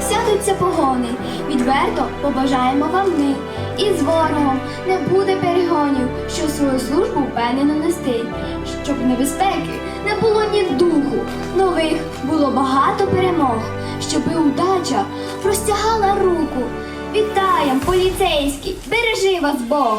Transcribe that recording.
Сядуться погони, відверто побажаємо вам ми. І з ворогом не буде перегонів, що свою службу впевнено нести, щоб небезпеки не було ні духу, нових було багато перемог, щоби удача простягала руку. Вітаєм, поліцейські, бережи вас Бог!